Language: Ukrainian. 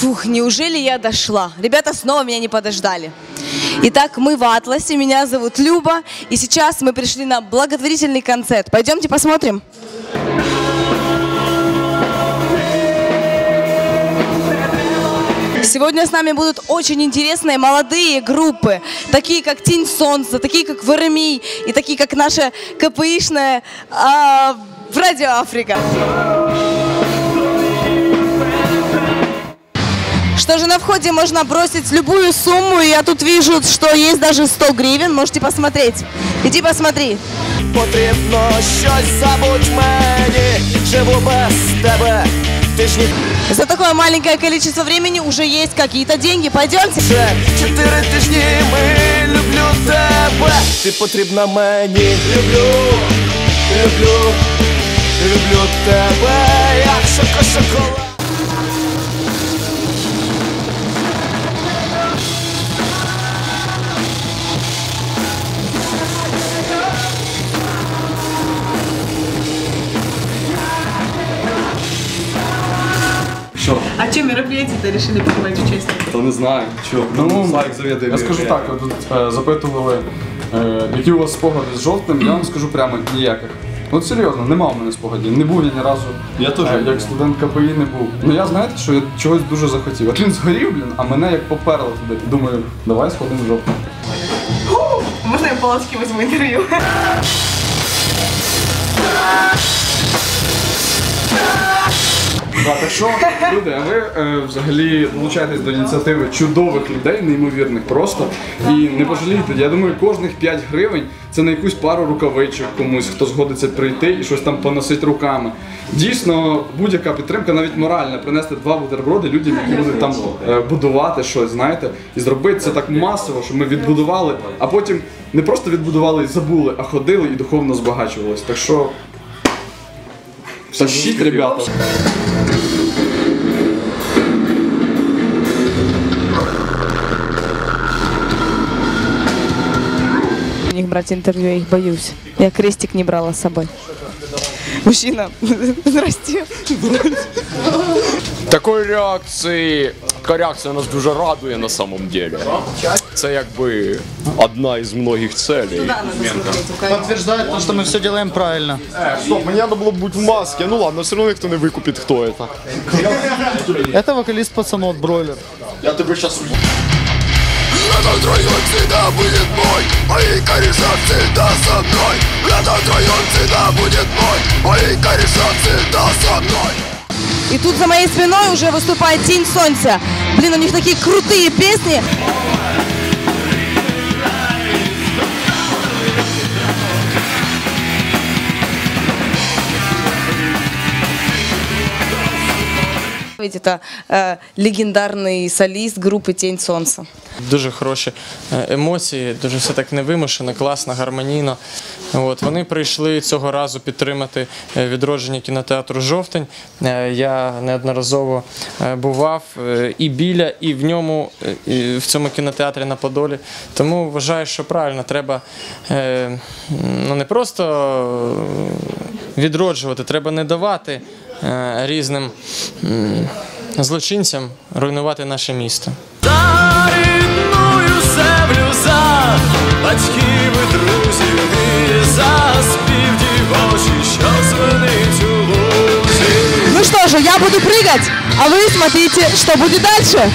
Фух, неужели я дошла? Ребята снова меня не подождали. Итак, мы в Атласе, меня зовут Люба, и сейчас мы пришли на благотворительный концерт. Пойдемте посмотрим. Сегодня с нами будут очень интересные молодые группы, такие как Тень Солнца, такие как Веремий и такие как наша КПИшная в Радио Африка. Что же, на входе можно бросить любую сумму, и я тут вижу, что есть даже 100 гривен, можете посмотреть. Иди посмотри. Потрібно щось забудь мені, живу без тебе. Ти ж ні За такое маленькое количество времени уже есть какие-то деньги. Пойдемте. вже чотири тижні ми люблю тебе. Ти потрібна мені. Люблю, люблю, люблю тебе, як шоко-шоколад. Що? А чем мероприятие-то решили принимать участие? То не знаю. Що? Ну, Слайк завідує. Я скажу так, от, е, запитували, е, які у вас спогади з жовтим, я вам скажу прямо ніяких. От серйозно, нема в мене спогадів. Не був я ні разу. Я теж е, як студент КПІ не був. Ну я знаєте, що я чогось дуже захотів. От він згорів, блін, а мене як поперло туди. Думаю, давай сходимо в жовтим. Можно я в палатке возьму интервью? Що, люди, а ви е, взагалі долучаєтесь до ініціативи чудових людей, неймовірних просто. І не пожалійте, я думаю, кожних 5 гривень це на якусь пару рукавичок комусь, хто згодиться прийти і щось там поносити руками. Дійсно, будь-яка підтримка, навіть моральна, принести два бутерброди людям, які будуть там е, будувати щось, знаєте, і зробити це так масово, що ми відбудували, а потім не просто відбудували і забули, а ходили і духовно збагачувалися. Так що. Тащіть, ребята. У них брать интервью, я их боюсь. Я крестик не брала с собой. Мужчина, здрасте. Такої реакції, така реакція нас дуже радує на самом деле. Це якби одна із многих целей. подтверждает то, что мы все делаем правильно. Стоп, мені треба було б бути в масці. Ну ладно, все одно ніхто не викупить, хто це. Это вокалист пацанот Бройлер. Я тебе зараз Этот район всегда будет мой, мои кореша всегда со мной. Этот район всегда будет мой, мои кореша всегда со мной. И тут за моей спиной уже выступает Тень Солнца. Блин, у них такие крутые песни. Ведь это э, легендарный солист группы Тень Солнца. Дуже хороші е, емоції, дуже все так невимушено, класно, гармонійно. От вони прийшли цього разу підтримати е, відродження кінотеатру Жовтень. Е, Я неодноразово е, бував е, і біля, і в ньому, е, і в цьому кінотеатрі на Подолі. Тому вважаю, що правильно треба е, ну, не просто е, відроджувати, треба не давати е, різним злочинцям руйнувати наше місто. За рідную землю, за батьків і друзів і за спів дівочий, що звенить у лузі. Ну що ж, я буду прыгать, а ви смотрите, що буде дальше.